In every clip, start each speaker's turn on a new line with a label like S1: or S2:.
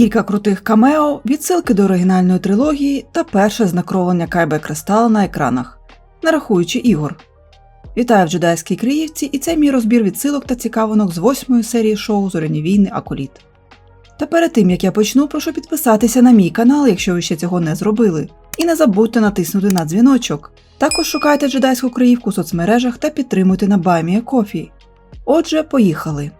S1: Кілька крутих камео, відсилки до оригінальної трилогії та перше знакровлення Кайбе Кристала на екранах, не рахуючи ігор. Вітаю в джедайській Криївці, і це мій розбір відсилок та цікавинок з восьмої серії шоу Зоряні війни Аколіт. Та перед тим як я почну, прошу підписатися на мій канал, якщо ви ще цього не зробили. І не забудьте натиснути на дзвіночок. Також шукайте джедайську Криївку у соцмережах та підтримуйте на Баймія Кофі. Отже, поїхали.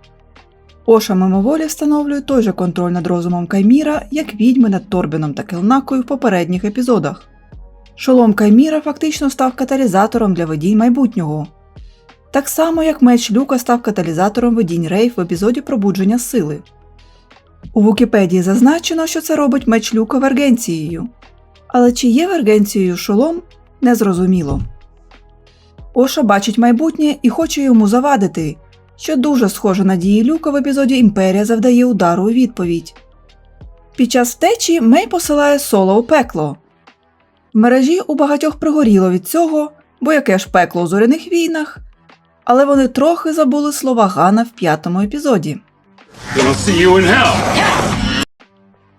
S1: Оша мимоволі встановлює той же контроль над розумом Кайміра, як відьми над Торбіном та Келнакою в попередніх епізодах. Шолом Кайміра фактично став каталізатором для видінь майбутнього. Так само, як меч Люка став каталізатором видінь Рейв в епізоді пробудження сили. У Вікіпедії зазначено, що це робить меч Люка вергенцією. Але чи є вергенцією шолом, незрозуміло. Оша бачить майбутнє і хоче йому завадити, що дуже схоже на дії Люка в епізоді Імперія завдає удару у відповідь. Під час втечі Мей посилає соло у пекло. В мережі у багатьох пригоріло від цього, бо яке ж пекло у зоряних війнах, але вони трохи забули слова Гана в п'ятому епізоді.
S2: See you in hell.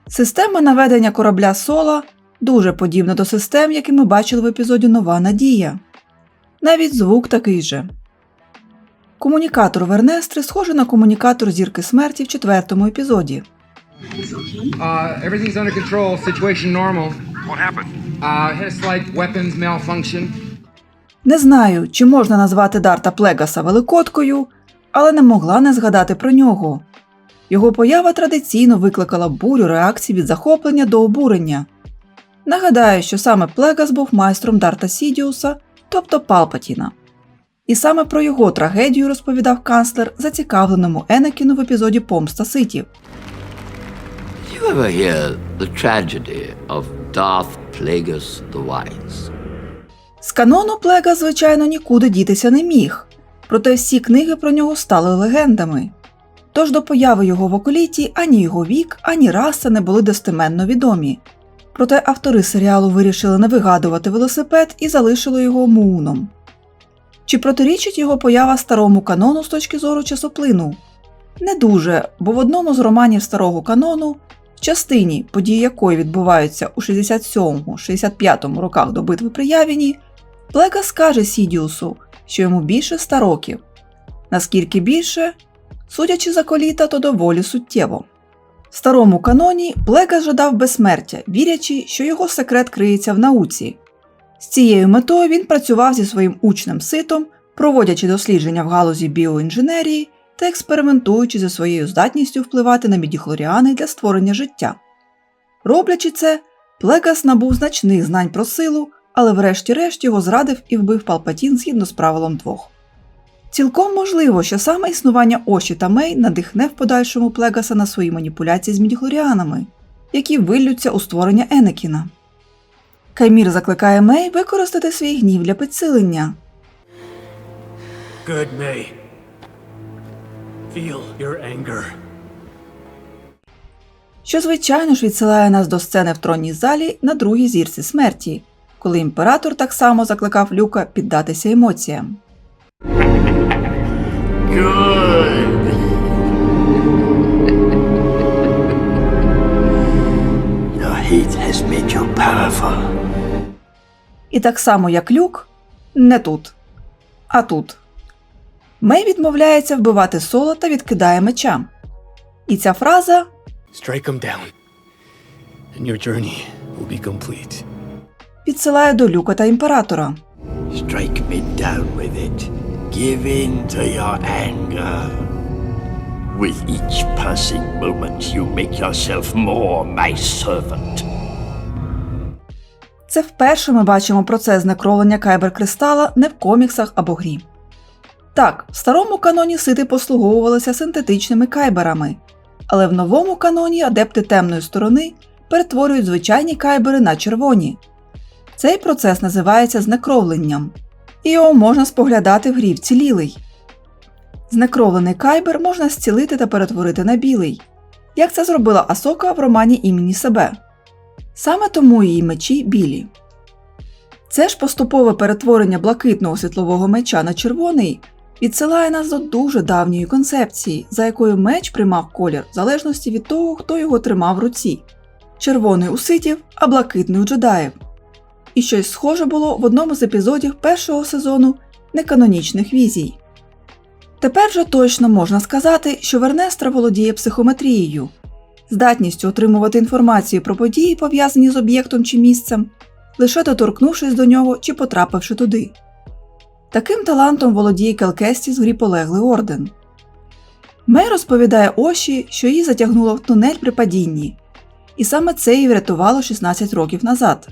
S1: Система наведення корабля Сола дуже подібна до систем, які ми бачили в епізоді Нова Надія. Навіть звук такий же. Комунікатор Вернестри схожий на комунікатор зірки смерті в четвертому епізоді.
S3: Uh, everything's under control. Situation normal.
S2: What happened?
S3: Uh, had a slight weapons malfunction.
S1: Не знаю, чи можна назвати Дарта Плегаса великоткою, але не могла не згадати про нього. Його поява традиційно викликала бурю реакцій від захоплення до обурення. Нагадаю, що саме Плегас був майстром Дарта Сідіуса, тобто Палпатіна. І саме про його трагедію розповідав канцлер зацікавленому Енекіну в епізоді Помста Ситів.
S4: Wise?
S1: З канону Плега, звичайно, нікуди дітися не міг, проте всі книги про нього стали легендами. Тож до появи його в околіті ані його вік, ані раса не були достеменно відомі. Проте автори серіалу вирішили не вигадувати велосипед і залишили його мууном. Чи протирічить його поява старому канону з точки зору часоплину? Не дуже, бо в одному з романів старого канону, в частині, події якої відбуваються у 67-65 роках до битви при Явіні, Плега скаже Сідіусу, що йому більше 100 років. Наскільки більше, судячи за коліта, то доволі суттєво. В старому каноні Плега жадав безсмертя, вірячи, що його секрет криється в науці. З цією метою він працював зі своїм учнем ситом, проводячи дослідження в галузі біоінженерії та експериментуючи зі своєю здатністю впливати на мідіхлоріани для створення життя. Роблячи це, Плегас набув значних знань про силу, але врешті-решт його зрадив і вбив Палпатін згідно з правилом двох. Цілком можливо, що саме існування Оші та Мей надихне в подальшому Плегаса на свої маніпуляції з мідіхлоріанами, які виллються у створення Енекіна. Каймір закликає Мей використати свій гнів для підсилення.
S5: Good, May. Feel your anger.
S1: що звичайно ж відсилає нас до сцени в тронній залі на другій зірці смерті, коли імператор так само закликав Люка піддатися емоціям.
S4: Good. Hate has made you powerful.
S1: І так само, як Люк, не тут, а тут. Мей відмовляється вбивати соло та відкидає меча. І ця фраза
S5: Strike them down, and your journey will be complete.
S1: відсилає до Люка та імператора.
S4: Strike me down with it. Give in to your anger. With each passing moment, you make yourself more my servant.
S1: Це вперше ми бачимо процес знекровлення Кайбер Кристала не в коміксах або грі. Так, в старому каноні сити послуговувалися синтетичними кайберами, але в новому каноні адепти темної сторони перетворюють звичайні кайбери на червоні. Цей процес називається знекровленням, і його можна споглядати в грі вцілілий. Знекровлений кайбер можна зцілити та перетворити на білий, як це зробила Асока в романі імені себе. Саме тому її мечі білі. Це ж поступове перетворення блакитного світлового меча на червоний відсилає нас до дуже давньої концепції, за якою меч приймав колір в залежності від того, хто його тримав в руці: червоний у ситів, а блакитний у джедаїв. І щось схоже було в одному з епізодів першого сезону неканонічних візій. Тепер же точно можна сказати, що Вернестра володіє психометрією, здатністю отримувати інформацію про події, пов'язані з об'єктом чи місцем, лише доторкнувшись до нього чи потрапивши туди. Таким талантом володіє Келкесті з грі полеглий орден. Мей розповідає Оші, що її затягнуло в тунель при падінні, і саме це її врятувало 16 років назад.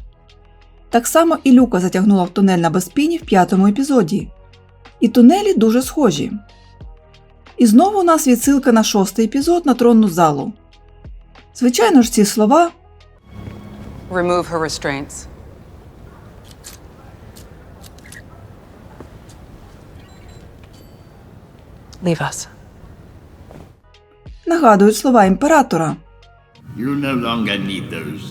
S1: Так само і Люка затягнула в тунель на безпіні в п'ятому епізоді. І тунелі дуже схожі. І знову у нас відсилка на шостий епізод на тронну залу. Звичайно ж, ці слова
S6: Remove her restraints. Leave us.
S1: нагадують слова імператора.
S4: You no longer need those.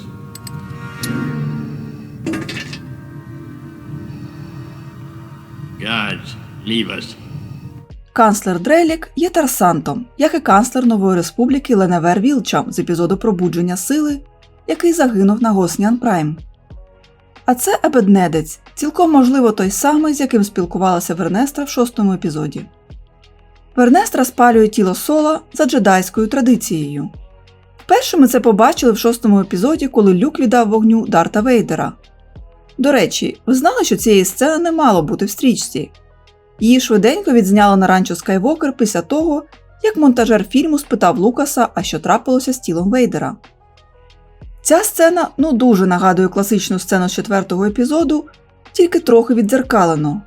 S4: Guards, leave us.
S1: Канцлер Дрелік є Тарсантом, як і канцлер Нової Республіки Леневер Вілчам з епізоду Пробудження сили, який загинув на Госніан Прайм. А це Ебеднедець, цілком можливо той самий, з яким спілкувалася Вернестра в шостому епізоді. Вернестра спалює тіло Сола за джедайською традицією. Вперше ми це побачили в шостому епізоді, коли Люк віддав вогню Дарта Вейдера. До речі, ви знали, що цієї сцени не мало бути в стрічці. Її швиденько відзняли на ранчо Скайвокер після того, як монтажер фільму спитав Лукаса, а що трапилося з тілом Вейдера. Ця сцена ну дуже нагадує класичну сцену з четвертого епізоду, тільки трохи віддзеркалено.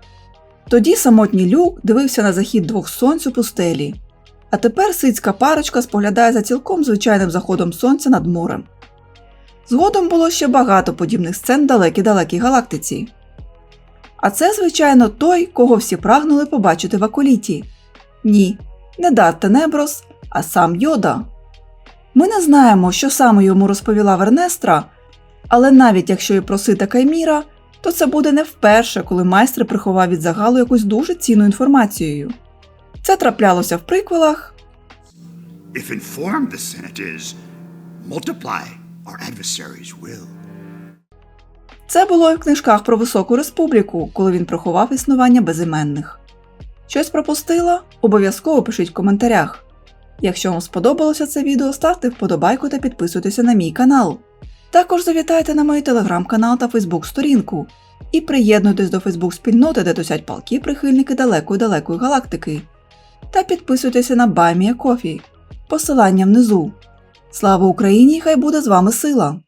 S1: Тоді самотній люк дивився на захід двох сонць у пустелі, а тепер сицька парочка споглядає за цілком звичайним заходом сонця над морем. Згодом було ще багато подібних сцен в далекій-далекій галактиці. А це, звичайно, той, кого всі прагнули побачити в акуліті. Ні, не Дар Тенеброс, а сам Йода. Ми не знаємо, що саме йому розповіла Вернестра, але навіть якщо і просита Кайміра, то це буде не вперше, коли майстер приховав від загалу якусь дуже цінну інформацію. Це траплялося в приквелах,
S7: If informed the Senate is, multiply, our adversaries will.
S1: Це було і в книжках про Високу Республіку, коли він приховав існування безіменних. Щось пропустила? Обов'язково пишіть в коментарях. Якщо вам сподобалося це відео, ставте вподобайку та підписуйтеся на мій канал. Також завітайте на мій телеграм-канал та фейсбук-сторінку і приєднуйтесь до фейсбук-спільноти, де тусять палки прихильники далекої-далекої галактики. Та підписуйтеся на Баймія Кофі. Посилання внизу. Слава Україні! Хай буде з вами сила!